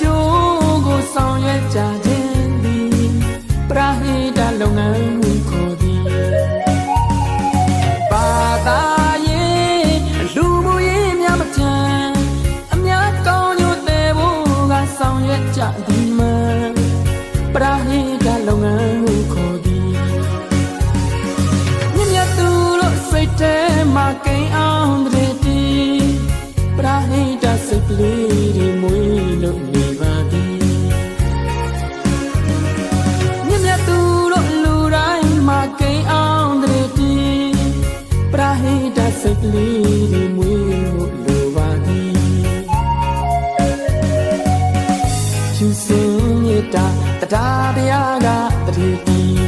ကျိုးကိုဆောင်ရွက်ကြခြင်းသည်ပရာဟိတလုပ်ငန်းဟုခေါ်သည်ဘာသာရေးလူမှုရေးများမကြံအများကောင်းညို့တဲ့ဘို့ကဆောင်ရွက်ကြသည်မှာပရာဟိတလုပ်ငန်းဟုခေါ်သည် စိတ်ကလေးတွေမွေးလို့နေပါသည်မြတ်မြတ်သူတို့လူတိုင်းမှာကိန်းအောင်တဲ့တီပရာဟိတစိတ်ကလေးတွေမွေးလို့လိုပါသည်ဖြူစင်မြတ်တာတရား